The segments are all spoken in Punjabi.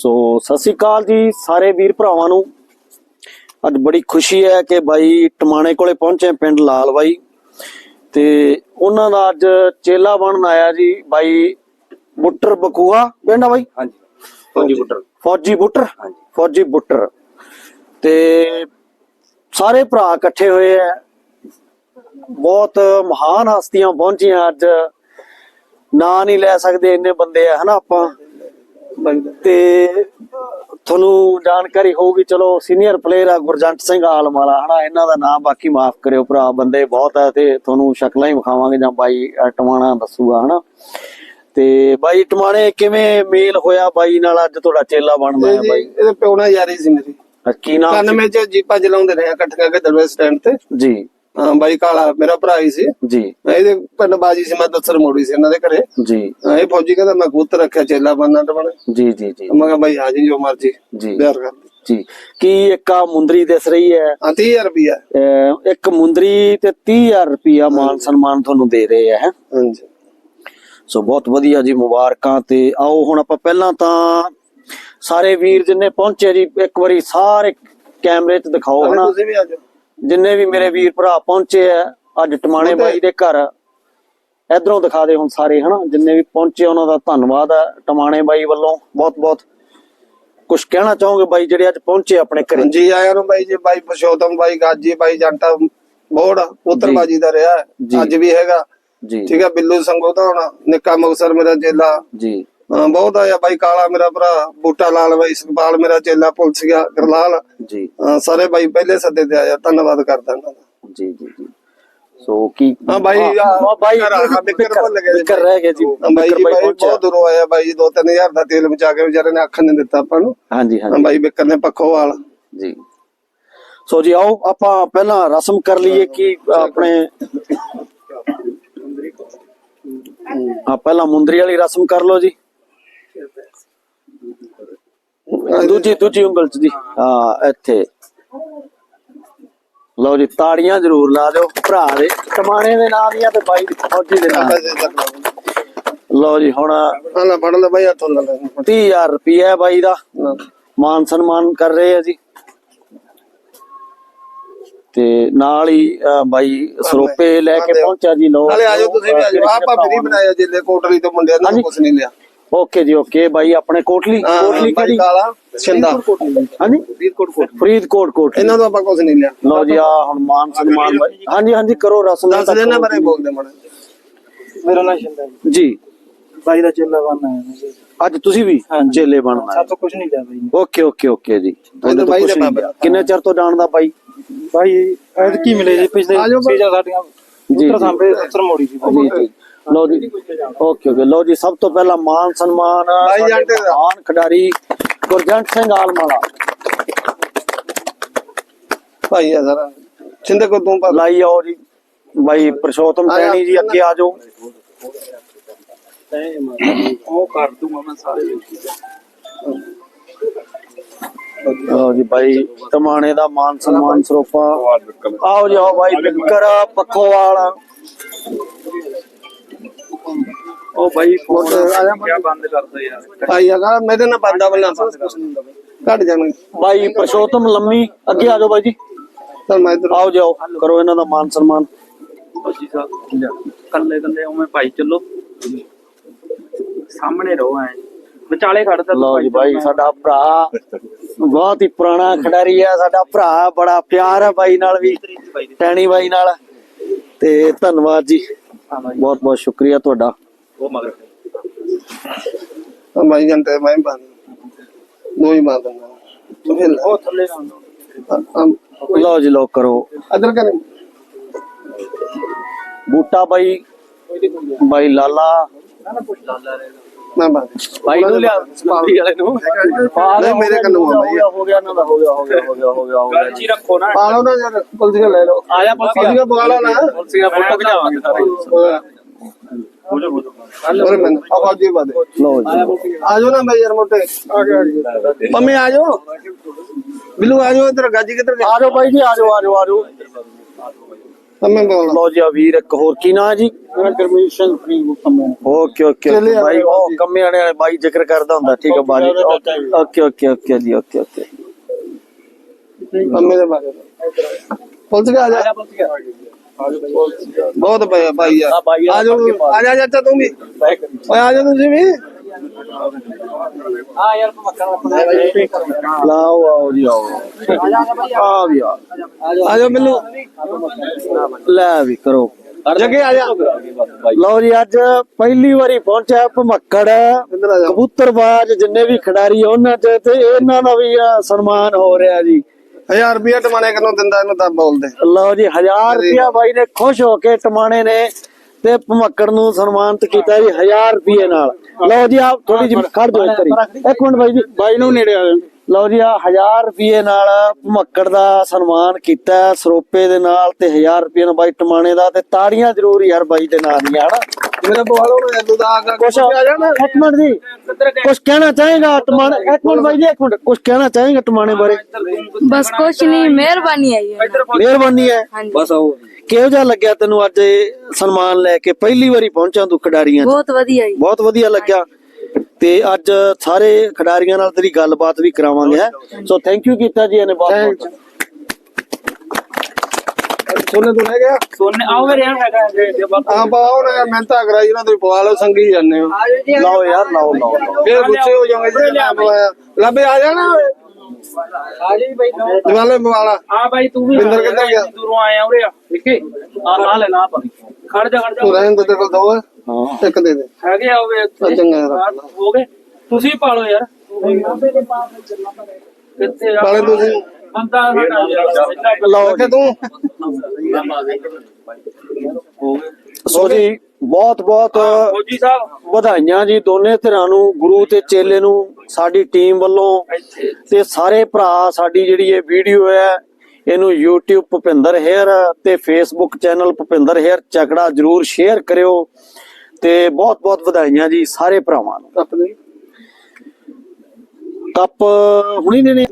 ਸੋ ਸਤਿ ਸ੍ਰੀ ਅਕਾਲ ਜੀ ਸਾਰੇ ਵੀਰ ਭਰਾਵਾਂ ਨੂੰ। ਅੱਜ ਬੜੀ ਖੁਸ਼ੀ ਹੈ ਕਿ ਬਾਈ ਟਮਾਣੇ ਕੋਲੇ ਪਹੁੰਚੇ ਪਿੰਡ ਲਾਲ ਬਾਈ ਤੇ ਉਹਨਾਂ ਦਾ ਅੱਜ ਚੇਲਾ ਬਣਨ ਆਇਆ ਜੀ ਬਾਈ ਬੁੱਟਰ ਬਕੂਆ। ਪਿੰਡ ਆ ਬਾਈ? ਹਾਂਜੀ। ਫੌਜੀ ਬੁੱਟਰ। ਫੌਜੀ ਬੁੱਟਰ? ਹਾਂਜੀ। ਫੌਜੀ ਬੁੱਟਰ। ਤੇ ਸਾਰੇ ਭਰਾ ਇਕੱਠੇ ਹੋਏ ਆ ਬਹੁਤ ਮਹਾਨ ਹਸਤੀਆਂ ਪਹੁੰਚੀਆਂ ਅੱਜ। ਨਾਂ ਨਹੀਂ ਲੈ ਸਕਦੇ ਇੰਨੇ ਬੰਦੇ ਆ ਹਨਾ ਆਪਾਂ? ਤੇ ਤੁਹਾਨੂੰ ਜਾਣਕਾਰੀ ਹੋਊਗੀ ਚਲੋ ਸੀਨੀਅਰ ਪਲੇਅਰ ਆ ਗੁਰਜੰਟ ਸਿੰਘ ਆਲਮ ਵਾਲਾ ਹਨਾ ਇਹਨਾਂ ਦਾ ਨਾਮ ਬਾਕੀ ਮਾਫ ਕਰਿਓ ਭਰਾ ਬੰਦੇ ਬਹੁਤ ਆ ਤੇ ਤੁਹਾਨੂੰ ਸ਼ਕਲਾਂ ਹੀ ਵਿਖਾਵਾਂਗੇ ਜਾਂ ਬਾਈ ਟਮਾਣਾ ਦੱਸੂਗਾ ਹਨਾ। ਤੇ ਬਾਈ ਟਮਾਣੇ ਕਿਵੇਂ ਮੇਲ ਹੋਇਆ ਬਾਈ ਨਾਲ? ਅੱਜ ਤੁਹਾਡਾ ਚੇਲਾ ਬਣਦਾ ਹੈ ਬਾਈ। ਇਹਦੇ ਪਿਓ ਨਾਲ ਯਾਰੀ ਸੀ ਮੇਰੀ। ਕੀ ਨਾਮ 91 ਚ ਜੀਪਾਂ ਚਲਾਉਂਦੇ ਰਹੇ ਇਕੱਠੀਆਂ ਕੇ ਦਰਵੇ ਸਟੈਂਡ ਤੇ। ਜੀ। ਹਾਂ ਬਾਈ ਕਾਲਾ ਮੇਰਾ ਭਰਾ ਹੀ ਸੀ। ਜੀ। ਇਹਦੇ ਪਿੰਡ ਬਾਜੀ ਸੀ ਮੈਂ ਦਸਰ ਮੋੜੀ ਸੀ ਇਹਨਾਂ ਦੇ ਘਰੇ। ਜੀ। ਇਹ ਫੌਜੀ ਕਹਿੰਦਾ ਮੈਂ ਕਬੂਤਰ ਰੱਖਿਆ ਚੇਲਾ ਬੰਨਾ ਤੇ ਬਣ। ਜੀ ਜੀ ਜੀ। ਮੈਂ ਕਿਹਾ ਬਾਈ ਹਾਜੀ ਜੋ ਮਰਜ਼ੀ ਜੀ। ਪਿਆਰ ਕਰ ਜੀ। ਕੀ ਇੱਕ ਆ ਮੁੰਦਰੀ ਦਿਸ ਰਹੀ ਹੈ? ਹਾਂ 30000 ਰੁਪਿਆ ਇੱਕ ਮੁੰਦਰੀ ਤੇ 30000 ਰੁਪਿਆ ਮਾਨ ਸਨਮਾਨ ਤੁਹਾਨੂੰ ਦੇ ਰਹੇ ਆ ਹੈਂ। ਹਾਂਜੀ। ਸੋ ਬਹੁਤ ਵਧੀਆ ਜੀ ਮੁਬਾਰਕਾਂ ਤੇ ਆਓ ਹੁਣ ਆਪਾਂ ਪਹਿਲਾਂ ਤਾਂ ਸਾਰੇ ਵੀਰ ਜਿੰਨੇ ਪਹੁੰਚੇ ਜੀ ਇੱਕ ਵਾਰੀ ਸਾਰੇ ਕੈਮਰੇ 'ਚ ਦਿਖਾਓ ਹਨਾ। ਤੁਸੀਂ ਵੀ ਆ ਜਾਓ। ਜਿੰਨੇ ਵੀ ਮੇਰੇ ਵੀਰ ਭਰਾ ਪਹੁੰਚੇ ਆ ਅੱਜ ਟਮਾਣੇ ਬਾਈ ਦੇ ਘਰ ਇਧਰੋਂ ਦਿਖਾ ਦੇ ਹੁਣ ਸਾਰੇ ਹਨਾ? ਜਿੰਨੇ ਵੀ ਪਹੁੰਚੇ ਉਹਨਾਂ ਦਾ ਧੰਨਵਾਦ ਹੈ ਟਮਾਣੇ ਬਾਈ ਵੱਲੋਂ। ਬਹੁਤ ਬਹੁਤ ਕੁਝ ਕਹਿਣਾ ਚਾਹੋਗੇ ਬਾਈ ਜਿਹੜੇ ਅੱਜ ਪਹੁੰਚੇ ਆਪਣੇ ਘਰੇ? ਜੀ ਆਇਆਂ ਨੂੰ ਬਾਈ ਜੀ ਬਾਈ ਪਸ਼ੋਤਮ ਬਾਈ ਗਾਜੀ ਬਾਈ ਜੰਟਾ ਬੋੜ ਪੁੱਤਰਬਾਜੀ ਦਾ ਰਿਹਾ। ਅੱਜ ਵੀ ਹੈਗਾ। ਜੀ। ਠੀਕ ਹੈ ਬਿੱਲੂ ਸੰਗੋ ਤਾਂ ਹੁਣ ਨਿੱਕਾ ਮੁਕਸਰ ਮੇਰਾ ਚੇਲਾ। ਜੀ। ਬਹੁਤ ਆਇਆ ਬਾਈ ਕਾਲਾ ਮੇਰਾ ਭਰਾ ਬੂਟਾ ਲਾਲ ਬਾਈ ਸੁਖਪਾਲ ਮੇਰਾ ਚੇਲਾ ਪੁਲਸੀਆ ਗਰਲਾਲ। ਜੀ। ਸਾਰੇ ਬਾਈ ਪਹਿਲੇ ਸੱਦੇ ਤੇ ਆਇਆ ਧੰਨਵਾਦ ਕਰਦਾ ਇਹਨਾਂ ਦਾ। ਜੀ ਜੀ ਜੀ। ਸੋ ਕੀ ਹਾਂ ਬਾਈ ਬਾਈ ਬਿੱਕਰ ਭੁੱਲ ਗਏ। ਬਿੱਕਰ ਰਹਿ ਗਏ ਜੀ ਬਾਈ ਜੀ ਬਾਈ। ਬਹੁਤ ਦੂਰੋਂ ਆਇਆ ਬਾਈ ਜੀ 2-3000 ਦਾ ਤੇਲ ਬਚਾ ਕੇ ਵਿਚਾਰੇ ਨੇ ਅੱਖ ਨਹੀਂ ਦਿੱਤਾ ਆਪਾਂ ਨੂੰ। ਹਾਂਜੀ ਹਾਂ, ਹਾਂਜੀ ਬਾਈ ਬਿੱਕਰ ਨੇ ਪੱਖੋਂ ਵਾਲ। ਜੀ। ਸੋ ਜੀ ਆਓ ਆਪਾਂ ਪਹਿਲਾਂ ਰਸਮ ਕਰ ਲਈਏ ਕਿ ਆਪਣੇ ਆ ਪਹਿਲਾਂ ਮੁੰਦਰੀ ਵਾਲੀ ਰਸਮ ਕਰ ਲਓ ਜੀ। ਦੂਜੀ ਦੂਜੀ ਉਂਗਲ ਚ ਜੀ ਹਾਂ ਇੱਥੇ। ਲਓ ਜੀ ਤਾੜੀਆਂ ਜ਼ਰੂਰ ਲਾ ਦਿਓ ਭਰਾ ਦੇ। ਟਮਾਣੇ ਦੇ ਨਾਂ ਦੀਆਂ ਤੇ ਬਾਈ ਦੀ ਫੌਜੀ ਦੇ ਨਾਂ ਲਓ ਜੀ ਹੁਣ ਹਾਂ ਨਾ ਫੜ ਲੈ ਬਾਈ ਹੱਥੋਂ ਲੈ ਲੈ 30000 ਰੁਪਏ ਬਾਈ ਦਾ। ਮਾਨ ਸਨਮਾਨ ਕਰ ਰਹੇ ਆ ਜੀ। ਤੇ ਨਾਲ ਹੀ ਬਾਈ ਸਰੋਪੇ ਲੈ ਕੇ ਪਹੁੰਚਿਆ ਜੀ ਲੋ ਨਾਲੇ ਆਜੋ ਤੁਸੀਂ ਵੀ ਆਜੋ ਆਪਾਂ ਫਰੀ ਬਣਾਇਆ ਜਿੱਲੇ ਕੋਟਲੀ ਤੋਂ ਮੁੰਡਿਆਂ। ਨੂੰ ਕੁਝ ਨਹੀਂ ਲਿਆ। ਓਕੇ ਜੀ ਓਕੇ ਬਾਈ ਆਪਣੇ ਕੋਟਲੀ ਕੋਟਲੀ ਕਿਹੜੀ? ਕਾਲਾ ਛਿੰਦਾ ਹਾਂਜੀ? ਫਰੀਦਕੋਟ ਕੋਟ ਫਰੀਦਕੋਟ ਕੋਟਲੀ। ਇਹਨਾਂ ਤੋਂ ਆਪਾਂ ਕੁਝ ਨਹੀਂ ਲਿਆ। ਲਓ ਜੀ ਆ ਹੁਣ ਮਾਨ ਸਨਮਾਨ ਬਾਈ। ਹਾਂਜੀ ਹਾਂਜੀ ਕਰੋ ਰਸਮ ਦੱਸ ਦੇਣਾ ਬਾਰੇ ਬੋਲਦੇ ਮੜੇ ਮੇਰਾ ਨਾਮ ਸ਼ਿੰਦਾ ਜੀ। ਜੀ। ਬਾਈ ਦਾ ਚੇਲਾ ਬਣਨਾ ਹੈ ਅੱਜ ਤੁਸੀਂ ਵੀ ਚੇਲੇ ਬਣਨਾ ਹੈ। ਸਾਤੋਂ ਕੁਝ ਨਹੀਂ ਲਿਆ ਬਾਈ ਓਕੇ ਓਕੇ ਓਕੇ ਜੀ। ਤੁਹਾਡੇ ਤੋਂ ਬਾਈ ਦੇ ਬਾਬੇ। ਕਿੰਨੇ ਚਿਰ ਤੋਂ ਜਾਣਦਾ ਬਾਈ? ਬਾਈ ਐਦ ਕੀ ਮਿਲੇ ਜੀ ਪਿਛਲੇ। ਸੀਜ਼ਨ ਸਾਡੀਆਂ ਉੱਤਰ ਸਾਂਬੇ ਅਸਰ ਮੋੜੀ ਸੀ। ਜੀ ਜੀ। ਲਓ ਜੀ। Okay okay. ਲਓ ਜੀ ਸਭ ਤੋਂ ਪਹਿਲਾਂ ਮਾਨ ਸਨਮਾਨ। ਮਹਾਨ ਖਿਡਾਰੀ ਗੁਰਜੰਟ ਸਿੰਘ ਆਲਮਾਲਾ। ਭਾਈ ਆ ਜ਼ਰਾ ਛਿੰਦੇ ਕੋ ਤੂੰ ਲਾਈ ਆਓ ਜੀ। ਬਾਈ ਪ੍ਰਸ਼ੋਤਮ। ਟੈਣੀ ਜੀ। ਅੱਗੇ ਆ ਜਾਓ। ਉਹ ਕਰ ਦੂੰਗਾ ਮੈਂ ਸਾਰੇ ਲਓ ਜੀ ਬਾਈ ਟਮਾਣੇ ਦਾ ਮਾਨ ਸਨਮਾਨ ਸਰੋਪਾ। ਆਓ ਜੀ ਆਓ ਬਾਈ ਬਿੱਕਰ ਪੱਖੋਵਾਲ। ਉਹ ਬਾਈ ਫੋਨ ਕਿਆ ਬੰਦ ਕਰਦਾ ਯਾਰ। ਭਾਈ ਆ ਗਾ ਮੇਰੇ ਨਾਲ ਬੰਦਾ ਬਣਾ ਕੱਟ ਜਾਣਗੇ ਬਾਈ। ਪ੍ਰਸ਼ੋਤਮ ਲੰਮੀ ਅੱਗੇ ਆ ਜਾਓ ਬਾਈ ਜੀ। ਚਲ ਮੈਂ ਇਧਰ ਆਓ ਜਾਓ ਕਰੋ ਇਹਨਾਂ ਦਾ ਮਾਨ ਸਨਮਾਨ। ਜੀ ਸਾਹਿਬ ਕੱਲੇ ਕੱਲੇ ਉਵੇਂ ਭਾਈ ਚੱਲੋ। ਸਾਹਮਣੇ ਰਹੋ ਐ। ਵਿਚਾਲੇ ਖੜਦਾ ਤੂੰ ਲਓ ਜੀ ਬਾਈ ਸਾਡਾ ਭਰਾ ਬਹੁਤ ਹੀ ਪੁਰਾਣਾ ਖਿਡਾਰੀ ਆ। ਸਾਡਾ ਭਰਾ ਬੜਾ ਪਿਆਰ ਹੈ ਬਾਈ ਨਾਲ ਵੀ ਟੈਣੀ ਬਾਈ ਨਾਲ। ਤੇ ਧੰਨਵਾਦ ਜੀ। ਹਾਂ ਬਾਈ। ਬਹੁਤ ਬਹੁਤ ਸ਼ੁਕਰੀਆ ਤੁਹਾਡਾ। ਉਹ ਮਗਰ ਭਾਈ ਜੰਟੇ ਮੈਂ ਬੰਦ ਦੋ ਹੀ ਮਾਰ ਦੂੰਗਾ ਤੂੰ ਫਿਰ ਉਹ ਥੱਲੇ ਨਾ ਲਓ ਜੀ ਲਓ ਕਰੋ। ਅਦਰ ਕਰੇ। ਬੂਟਾ ਬਾਈ ਬਾਈ ਲਾਲਾ। ਮੈਂ ਬੰਦ ਬਾਈ ਨੂੰ ਲਿਆ ਸਮਾਪਤੀ ਵਾਲੇ ਨੂੰ। ਨਹੀਂ, ਮੇਰੇ ਕੰਨੋਂ ਆ ਬਾਈ। ਹੋ ਗਿਆ ਦਾ ਹੋ ਗਿਆ ਹੋ ਗਿਆ ਹੋ ਗਿਆ ਹੋ ਗਿਆ ਹੋ ਗਿਆ। ਗੱਲ ਚ ਹੀ ਰੱਖੋ ਨਾ। ਪਾ ਲਓ ਨਾ ਯਾਰ ਪੁਲਸੀਆ ਲੈ ਲਓ। ਆ ਜਾ ਪੁਲਸੀਆ ਪਾ ਲਓ ਨਾ। ਪੁਲਸੀਆ ਫੋਟੋ ਖਿਚਾਵਾਂਗੇ ਸਾਰੇ। ਹੋਰ ਮੈਂ ਆਵਾਜ਼ ਦੀ ਬਾਤ ਲਓ ਜੀ। ਆ। ਜਾਓ ਨਾ ਭਾਈ ਯਾਰ ਮੋਟੇ। ਆ ਗਿਆ ਮੰਮੀ ਆ ਜਾਓ ਬਿੱਲੂ ਆ ਜਾਓ ਇਧਰ ਗਾਜੀ ਕਿੱਧਰ ਗਿਆ ਆ ਜਾਓ ਬਾਈ ਜੀ ਆ ਜਾਓ ਆ ਜਾਓ ਆ ਜਾਓ ਮੈਂ ਬੋਲਣਾ ਲਓ ਜੀ ਆ ਵੀਰ ਇੱਕ ਹੋਰ। ਕੀ ਨਾਂ ਹੈ ਜੀ? ਮੇਰਾ ਗਰਮੀਤ ਸਿੰਘ ਫਰੀਦਕੋਟ ਕੰਮੇ ਓਕੇ ਓਕੇ ਆ ਬਾਈ ਉਹ। ਕੰਮੇ ਵਾਲੇ ਵਾਲੇ ਬਾਈ ਜ਼ਿਕਰ ਕਰਦਾ ਹੁੰਦਾ। ਠੀਕ ਹੈ ਬਾਜੀ। ਓਕੇ ਓਕੇ ਓਕੇ ਜੀ ਓਕੇ ਓਕੇ। ਕੰਮੇ ਦੇ ਬਾਰੇ। ਪੁਲਿਸ ਕੇ ਆ ਜਾ। ਬਹੁਤ ਭਾਈ ਭਾਈ ਆ। ਬਾਈ ਆ ਜਾ ਆ ਜਾ ਚਾਚਾ ਤੂੰ ਵੀ। ਓਏ ਆ ਜਾ ਤੁਸੀਂ ਵੀ। ਲਾਓ ਆਓ ਜੀ ਆਓ। ਆ ਵੀ ਆ। ਆ ਜਾ। ਮਿਲੋ ਲੈ ਵੀ ਕਰੋ। ਜੱਗੇ ਆ ਜਾ। ਲਓ ਜੀ ਅੱਜ ਪਹਿਲੀ ਵਾਰੀ ਪਹੁੰਚਿਆ ਭਮੱਕੜ। ਕਬੂਤਰਬਾਜ਼ ਜਿੰਨੇ ਵੀ ਖਿਡਾਰੀ ਆ ਉਹਨਾਂ ਚ ਤੇ ਇਹਨਾਂ ਦਾ ਵੀ ਆ, ਸਨਮਾਨ ਹੋ ਰਿਹਾ ਜੀ। 1000 ਰੁਪਏ ਟਮਾਣੇ ਕਿਨੂੰ ਦਿੰਦਾ ਇਹਨੂੰ ਤਾਂ ਬੋਲਦੇ। ਲਓ ਜੀ 1000 ਰੁਪਿਆ ਬਾਈ ਨੇ ਖੁਸ਼ ਹੋ ਕੇ ਟਮਾਣੇ ਨੇ ਤੇ ਭਮੱਕੜ ਨੂੰ ਸਨਮਾਨਿਤ ਕੀਤਾ ਜੀ 1000 ਰੁਪਏ ਨਾਲ। ਲਓ ਜੀ ਆਪ ਥੋੜੀ ਜਿਹੀ ਖੜ ਜਾਓ ਇੱਕ ਵਾਰੀ। ਇੱਕ ਮਿੰਟ ਬਾਈ ਜੀ। ਬਾਈ ਨੂੰ ਨੇੜੇ ਆ ਲਓ ਜੀ ਆ 1000 ਰੁਪਏ ਨਾਲ ਭਮੱਕੜ ਦਾ ਸਨਮਾਨ ਕੀਤਾ ਸਰੋਪੇ ਦੇ ਨਾਲ ਤੇ 1000 ਰੁਪਏ ਨਾਲ ਬਾਈ ਟਮਾਣੇ ਦਾ ਤੇ ਤਾੜੀਆਂ ਜ਼ਰੂਰ ਯਾਰ ਬਾਈ ਦੇ ਨਾਲ ਦੀਆਂ ਹਨਾ? ਮੇਰਾ ਬਵਾਲੋ ਨਾ ਤੂੰ ਦਾ ਆ ਕੁਛ ਆ ਜਾ ਨਾ ਇੱਕ ਮਿੰਟ ਜੀ ਕੁਛ ਕਹਿਣਾ ਚਾਹੇਗਾ ਟਮਾਣੇ? ਇੱਕ ਮਿੰਟ ਬਾਈ ਜੀ ਇੱਕ ਮਿੰਟ। ਕੁਛ ਕਹਿਣਾ ਚਾਹੇਗਾ ਟਮਾਣੇ ਬਾਰੇ? ਬਸ ਕੁਛ ਨਹੀਂ ਮਿਹਰਬਾਨੀ ਆਈ ਹੈ ਮਿਹਰਬਾਨੀ ਹੈ। ਹਾਂਜੀ। ਬਸ ਆਓ। ਕਿਹੋ ਜਿਹਾ ਲੱਗਿਆ ਤੈਨੂੰ ਅੱਜ ਇਹ ਸਨਮਾਨ ਲੈ ਕੇ? ਪਹਿਲੀ ਵਾਰੀ ਪਹੁੰਚਾ ਤੂੰ ਖਿਡਾਰੀਆਂ 'ਚ? ਬਹੁਤ ਵਧੀਆ ਜੀ। ਬਹੁਤ ਵਧੀਆ ਲੱਗਿਆ। ਤੇ ਅੱਜ ਸਾਰੇ ਖਿਡਾਰੀਆਂ ਨਾਲ ਤੇਰੀ ਗੱਲਬਾਤ ਵੀ ਕਰਾਵਾਂਗੇ ਹੈਂ। ਸੋ ਥੈਂਕ ਯੂ ਕੀਤਾ ਜੀ ਇਹਨੇ ਬਹੁਤ ਬਹੁਤ। ਸੋਨੇ ਤੋਂ ਲੈ ਗਿਆ ਸੋਨੇ ਆਓ ਮੇਰੇ ਯਾਰ ਹੈਗਾ ਦੇ ਬਾਬਾ ਆ ਪਾਓ ਨਾ ਮਿਹਨਤਾਂ ਕਰਾਈ ਇਹਨਾਂ ਤੋਂ ਪਵਾ ਲਓ ਸੰਗੀ ਜਾਂਦੇ ਹੋ। ਲਾਓ ਯਾਰ ਲਾਓ ਲਾਓ ਲਾਓ। ਫੇਰ ਗੁੱਸੇ ਹੋ ਜਾਓਗੇ ਜੀ ਮੈਂ ਪਵਾਇਆ। ਲੱਭੇ ਆ ਜਾਣਾ ਆ ਜੀ ਬਾਈ ਦਿਵਾਲੇ ਪਵਾਲਾ ਆ ਬਾਈ ਤੂੰ ਵੀ ਬਿੰਦਰ ਕਿੱਧਰ ਗਿਆ? ਦੂਰੋਂ ਆਇਆ ਉਰੇ ਆ। ਨਿੱਕੇ ਆ ਆ ਲੈ ਨਾ ਪਾ ਖੜ ਜਾ ਖੜ ਤੂੰ ਜਾ ਰਹਿਣ ਦੇ ਤੇਰੇ ਕੋਲ ਦੋ ਹੈ ਹਾਂ। ਇੱਕ ਦੇ ਦੇ। ਹੈਗੇ ਆ ਉਹ ਚੰਗਾ ਯਾਰ। ਹੋ ਗਏ। ਤੁਸੀਂ ਪਾਲੋ ਯਾਰ। ਕਿੱਥੇ ਆ? ਪਾਲੇ ਤੁਸੀਂ। ਬੰਦਾ ਸਾਡਾ ਲਓ ਕਿ ਜੀ ਤੂੰ ਸੋ ਜੀ ਬਹੁਤ ਬਹੁਤ ਫੌਜੀ ਸਾਹਿਬ। ਵਧਾਈਆਂ ਜੀ ਦੋਨੇ ਧਿਰਾਂ ਨੂੰ ਗੁਰੂ ਤੇ ਚੇਲੇ ਨੂੰ ਸਾਡੀ ਟੀਮ ਵੱਲੋਂ ਤੇ ਸਾਰੇ ਭਰਾ ਸਾਡੀ ਜਿਹੜੀ ਇਹ ਵੀਡੀਓ ਹੈ ਇਹਨੂੰ YouTube ਭੁਪਿੰਦਰ ਹੇਅਰ ਤੇ Facebook ਚੈਨਲ ਭੁਪਿੰਦਰ ਹੇਅਰ ਚੱਕੜਾ ਜਰੂਰ ਸ਼ੇਅਰ ਕਰਿਓ ਤੇ ਬਹੁਤ ਬਹੁਤ ਵਧਾਈਆਂ ਜੀ ਸਾਰੇ ਭਰਾਵਾਂ ਨੂੰ। ਕੱਪ ਹੁਣੀ ਦੇਣੇ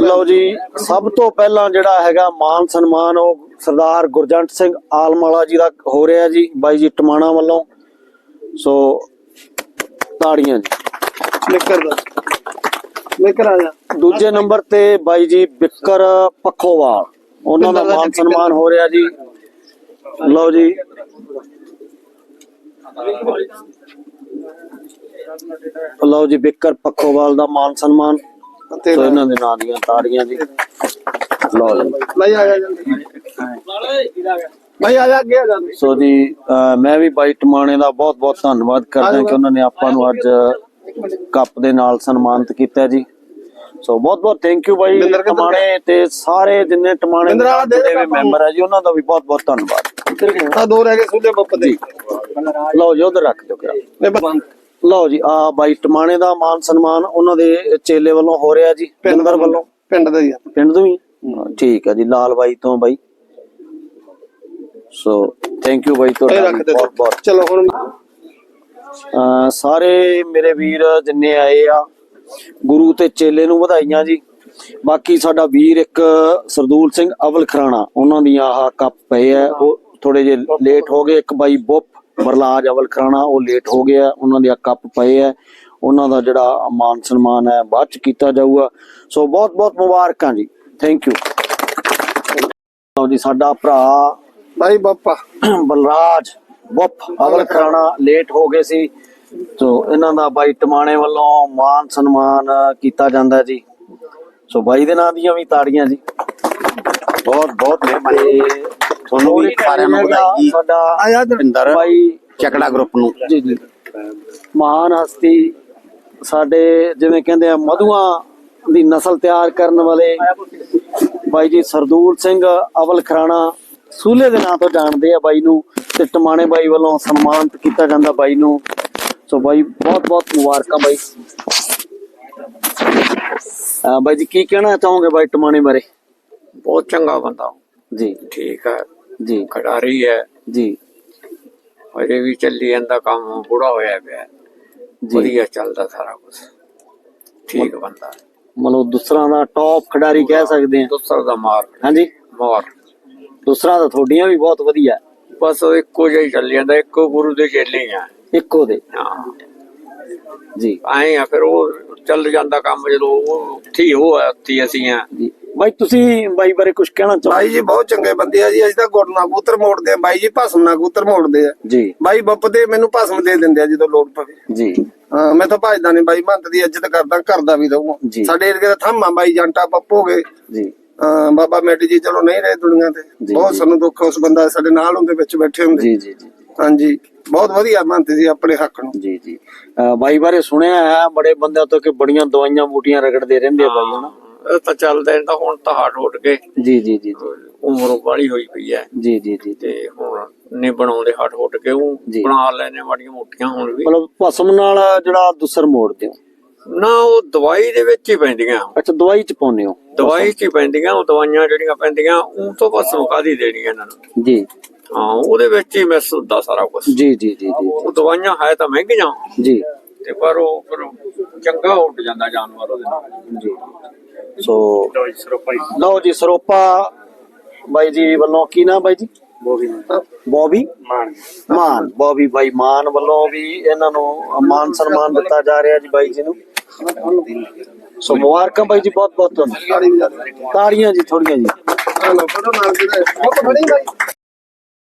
ਲਓ ਜੀ ਸਭ ਤੋਂ ਪਹਿਲਾਂ ਜਿਹੜਾ ਹੈਗਾ ਮਾਨ ਸਨਮਾਨ ਉਹ ਸਰਦਾਰ ਗੁਰਜੰਟ ਸਿੰਘ ਆਲਮਾਲਾ ਜੀ ਦਾ ਹੋ ਰਿਹਾ ਜੀ ਬਾਈ ਜੀ ਟਮਾਣਾ ਵੱਲੋਂ। ਸੋ ਤਾੜੀਆਂ ਜੀ। ਨਿੱਕਰ ਦਾ। ਨਿੱਕਰ ਆ ਜਾ। ਦੂਜੇ ਨੰਬਰ ਤੇ ਬਾਈ ਜੀ ਬਿੱਕਰ ਪੱਖੋਵਾਲ। ਉਹਨਾਂ ਦਾ ਮਾਨ ਸਨਮਾਨ ਹੋ ਰਿਹਾ ਜੀ। ਲਓ ਜੀ। ਲਓ ਜੀ ਬਿੱਕਰ ਪੱਖੋਵਾਲ ਦਾ ਮਾਨ ਸਨਮਾਨ। ਤੇਰਾ ਇਹਨਾਂ ਦੇ ਨਾਂ ਦੀਆਂ ਤਾੜੀਆਂ ਜੀ। ਲਓ ਜੀ। ਭਾਈ ਆ ਜਾ ਜਲਦੀ ਭਾਈ ਆ ਜਾ ਅੱਗੇ ਆ ਜਾ। ਸੋ ਜੀ ਮੈਂ ਵੀ ਬਾਈ ਟਮਾਣੇ ਦਾ ਬਹੁਤ ਬਹੁਤ ਧੰਨਵਾਦ ਕਰਦਾ ਕਿ ਉਹਨਾਂ ਨੇ ਆਪਾਂ ਨੂੰ ਅੱਜ ਕੱਪ ਦੇ ਨਾਲ ਸਨਮਾਨਿਤ ਕੀਤਾ ਜੀ। ਸੋ ਬਹੁਤ ਬਹੁਤ ਥੈਂਕ ਯੂ ਬਾਈ ਟਮਾਣੇ ਤੇ ਸਾਰੇ ਜਿੰਨੇ ਟਮਾਣੇ ਆ ਦੇ ਮੈਂਬਰ ਹੈ ਜੀ ਉਹਨਾਂ ਦਾ ਵੀ ਬਹੁਤ ਬਹੁਤ ਧੰਨਵਾਦ। ਆ ਦੋ ਰਹਿ ਗਏ ਸੁਦੇ ਬੱਪ ਦੇ। ਲਓ ਜੀ ਉਧਰ ਰੱਖ ਦਿਓ ਕਿਰਾ ਲਓ ਜੀ ਆ ਬਾਈ ਟਮਾਣੇ ਦਾ ਮਾਨ ਸਨਮਾਨ ਉਹਨਾਂ ਦੇ ਚੇਲੇ ਵੱਲੋਂ ਹੋ ਰਿਹਾ ਜੀ ਬਿੰਦਰ ਵੱਲੋਂ। ਪਿੰਡ ਦਾ ਹੀ ਆ। ਪਿੰਡ ਤੋਂ ਹੀ? ਠੀਕ ਹੈ ਜੀ ਲਾਲ ਬਾਈ ਤੋਂ ਬਾਈ। ਸੋ ਥੈਂਕ ਯੂ ਬਾਈ ਤੁਹਾਡਾ ਬਹੁਤ ਬਹੁਤ। ਚਲੋ ਹੁਣ ਸਾਰੇ ਮੇਰੇ ਵੀਰ ਜਿੰਨੇ ਆਏ ਆ ਗੁਰੂ ਤੇ ਚੇਲੇ ਨੂੰ ਵਧਾਈਆਂ ਜੀ। ਬਾਕੀ ਸਾਡਾ ਵੀਰ ਇੱਕ ਸਰਦੂਲ ਸਿੰਘ ਅਵਲ ਖਰਾਣਾ ਉਹਨਾਂ ਦੀਆਂ ਆਹ ਕੱਪ ਪਏ ਆ ਉਹ ਥੋੜੇ ਜੇ ਲੇਟ ਹੋ ਗਏ ਇੱਕ ਬਾਈ ਬੁੱਪ ਬਰਲਾਜ ਅਵਲ ਖਰਾਣਾ ਉਹ ਲੇਟ ਹੋ ਗਿਆ ਉਹਨਾਂ ਦੇ ਕੱਪ ਪਏ ਆ। ਉਹਨਾਂ ਦਾ ਜਿਹੜਾ ਮਾਨ ਸਨਮਾਨ ਹੈ ਬਾਅਦ ਚ ਕੀਤਾ ਜਾਊਗਾ। ਸੋ ਬਹੁਤ ਬਹੁਤ ਮੁਬਾਰਕਾਂ ਜੀ। ਥੈਂਕ ਯੂ ਲਓ ਜੀ ਸਾਡਾ ਭਰਾ ਭਾਈ ਬੱਪਾ। ਬਲਰਾਜ ਬੱਪ ਅਵਲ ਖਰਾਣਾ ਲੇਟ ਹੋ ਗਏ ਸੀ। ਸੋ ਇਹਨਾਂ ਦਾ ਬਾਈ ਟਮਾਣੇ ਵੱਲੋਂ ਮਾਨ ਸਨਮਾਨ ਕੀਤਾ ਜਾਂਦਾ ਜੀ। ਸੋ ਬਾਈ ਦੇ ਨਾਂ ਦੀਆਂ ਵੀ ਤਾੜੀਆਂ ਜੀ। ਬਹੁਤ ਬਹੁਤ ਮਿਹਰਬਾਨੀ। ਤੁਹਾਨੂੰ ਵੀ ਸਾਰਿਆਂ ਨੂੰ ਵਧਾਈ ਜੀ। ਸਾਡਾ ਭਿੰਦਰ। ਬਾਈ ਚੱਕੜਾ ਗਰੁੱਪ ਨੂੰ। ਜੀ ਜੀ। ਮਹਾਨ ਹਸਤੀ ਸਾਡੇ ਜਿਵੇਂ ਕਹਿੰਦੇ ਆ ਮਧੂਆਂ ਦੀ ਨਸਲ ਤਿਆਰ ਕਰਨ ਵਾਲੇ ਬਾਈ ਜੀ ਸਰਦੂਲ ਸਿੰਘ ਅਵਲ ਖਰਾਣਾ। ਸੂਲੇ ਦੇ ਨਾਂ ਤੋਂ ਜਾਣਦੇ ਆ ਬਾਈ ਨੂੰ ਤੇ ਟਮਾਣੇ ਬਾਈ ਵੱਲੋਂ ਸਨਮਾਨਿਤ ਕੀਤਾ ਜਾਂਦਾ ਬਾਈ ਨੂੰ। ਸੋ ਬਾਈ ਬਹੁਤ ਬਹੁਤ ਮੁਬਾਰਕਾਂ ਬਾਈ। ਬਾਈ ਜੀ ਕੀ ਕਹਿਣਾ ਚਾਹੋਗੇ ਬਾਈ ਟਮਾਣੇ ਬਾਰੇ? ਬਹੁਤ ਚੰਗਾ ਬੰਦਾ। ਜੀ। ਠੀਕ ਹੈ। ਜੀ। ਖਿਡਾਰੀ ਹੈ। ਜੀ। ਅਜੇ ਵੀ ਚੱਲੀ ਜਾਂਦਾ ਕੰਮ ਬੁੜਾ ਹੋਇਆ ਪਿਆ। ਜੀ। ਵਧੀਆ ਚੱਲਦਾ ਸਾਰਾ ਕੁਝ ਠੀਕ ਬੰਦਾ। ਮਤਲਬ ਦੂਸਰਾ ਦਾ ਟੌਪ ਖਿਡਾਰੀ ਕਹਿ ਸਕਦੇ ਆ। ਦੁਸਰ ਦਾ ਮਾਰ। ਹਾਂਜੀ। ਮਾਰ। ਦੂਸਰਾ ਤਾਂ ਤੁਹਾਡੀਆਂ ਵੀ ਬਹੁਤ ਵਧੀਆ। ਬਸ ਉਹ ਇੱਕੋ ਜਿਹਾ ਹੀ ਚੱਲੀ ਜਾਂਦਾ ਇੱਕੋ ਗੁਰੂ ਦੇ ਚੇਲੇ ਆ। ਇੱਕੋ ਦੇ। ਹਾਂ। ਜੀ। ਆਏ ਆ ਫਿਰ ਉਹ ਚੱਲ ਜਾਂਦਾ ਕੰਮ ਜਦੋਂ ਉਹ ਉੱਥੇ ਹੀ ਉਹ ਆ ਉੱਥੇ ਹੀ ਅਸੀਂ ਆ। ਜੀ। ਬਾਈ ਤੁਸੀਂ ਬਾਈ ਬਾਰੇ ਕੁਝ ਕਹਿਣਾ ਚਾਹੋ ਬਾਈ ਜੀ ਬਹੁਤ ਚੰਗੇ ਬੰਦੇ ਆ ਜੀ। ਅਸੀਂ ਤਾਂ ਗੁੜ ਨਾਲ ਕਬੂਤਰ ਮੋੜਦੇ ਆ। ਬਾਈ ਜੀ ਭਸਮ ਨਾਲ ਕਬੂਤਰ ਮੋੜਦੇ ਆ। ਜੀ। ਬਾਈ ਬੱਪ ਦੇ ਮੈਨੂੰ ਭਸਮ ਦੇ ਦਿੰਦੇ ਆ ਜਦੋਂ ਲੋੜ ਪਵੇ। ਜੀ। ਹਾਂ ਮੈਂ ਤਾਂ ਭਜਦਾ ਨਹੀਂ ਬਾਈ। ਮੰਤ ਦੀ ਇੱਜ਼ਤ ਕਰਦਾ ਕਰਦਾ ਵੀ ਰਹੂੰਗਾ। ਜੀ। ਸਾਡੇ ਏਰੀਏ ਦਾ ਥੰਮਾ ਬਾਈ ਜੰਟਾ ਗਏ। ਜੀ। ਹਾਂ, ਬਾਬਾ ਮੈਡੀ ਜੀ ਚਲੋ ਨਹੀਂ ਰਹੇ ਦੁਨੀਆ ਤੇ। ਬਹੁਤ। ਸਾਨੂੰ ਦੁੱਖ ਉਸ ਬੰਦਾ ਸਾਡੇ ਨਾਲ ਹੁੰਦੇ ਵਿੱਚ ਬੈਠੇ ਹੁੰਦੇ। ਜੀ ਜੀ ਜੀ ਹਾਂਜੀ। ਬਹੁਤ ਵਧੀਆ ਮੰਨਦੇ ਸੀ ਆਪਣੇ ਹੱਕ ਨੂੰ। ਜੀ ਜੀ। ਬਾਈ ਬਾਰੇ ਸੁਣਿਆ ਹੈ ਬੜੇ ਬੰਦਿਆਂ ਤੋਂ ਕਿ ਬੜੀਆਂ ਦਵਾਈਆਂ ਬੂਟੀਆਂ ਰਗੜਦੇ ਰਹਿੰਦੇ ਆ ਬਾਈ ਹਨਾ? ਤਾਂ ਚੱਲਦਾ ਇਹਦਾ ਹੁਣ ਤਾਂ ਹਟ ਉੱਟ ਕੇ ਜੀ ਜੀ ਜੀ ਉਮਰ ਵਾਲੀ ਹੋਈ ਪਈ ਹੈ। ਜੀ ਜੀ ਜੀ ਤੇ ਹੁਣ ਨੇ ਬਣਾਉਂਦੇ ਹਟ ਉੱਟ ਕੇ ਉਹ। ਬਣਾ ਲੈਨੇ ਮਾੜੀਆਂ ਮੋਟੀਆਂ ਹੁਣ ਵੀ। ਮਤਲਬ ਭਸਮ ਨਾਲ ਜਿਹੜਾ ਦੁਸਰ ਮੋੜਦੇ ਹੋ ਨਾ ਉਹ ਦਵਾਈ ਦੇ ਵਿੱਚ ਹੀ ਪੈਂਦੀਆਂ। ਅੱਛਾ ਦਵਾਈ ਚ ਪਾਉਂਦੇ ਹੋ? ਦਵਾਈ ਚ ਪੈਂਦੀਆਂ ਉਹ ਦਵਾਈਆਂ ਜਿਹੜੀਆਂ ਪੈਂਦੀਆਂ ਉਹ ਤੋਂ ਬਸ ਕਾਦੀ ਦੇਣੀਆਂ ਇਹਨਾਂ ਨੂੰ? ਜੀ। ਹਾਂ ਉਹਦੇ ਵਿੱਚ ਹੀ ਮਿਸ ਹੁੰਦਾ ਸਾਰਾ ਕੁਝ ਜੀ ਜੀ ਜੀ ਜੀ ਉਹ ਦਵਾਈਆਂ ਹੈ ਤਾਂ ਮਹਿੰਗੀਆਂ। ਜੀ। ਤੇ ਪਰ ਉਹ ਚੰਗਾ ਉੱਡ ਜਾਂਦਾ ਜਾਨਵਰ ਉਹਦੇ ਨਾਲ। ਜੀ। ਸੋ ਲਓ ਜੀ ਸਰੋਪਾ ਬਾਈ ਜੀ ਵੱਲੋਂ ਕੀ ਨਾਮ ਬਾਈ ਜੀ? ਬੋਬੀ ਮਾਨ। ਮਾਨ। ਬੋਬੀ ਬਾਈ ਮਾਨ ਵੱਲੋਂ ਵੀ ਇਹਨਾਂ ਨੂੰ ਮਾਨ ਸਨਮਾਨ ਦਿੱਤਾ ਜਾ ਰਿਹਾ ਜੀ ਬਾਈ ਜੀ ਨੂੰ। ਸੋ ਮੁਬਾਰਕਾਂ ਬਾਈ ਜੀ ਬਹੁਤ ਬਹੁਤ ਤੁਹਾਨੂੰ ਤਾੜੀਆਂ ਜੀ ਥੋੜੀਆਂ ਜੀ।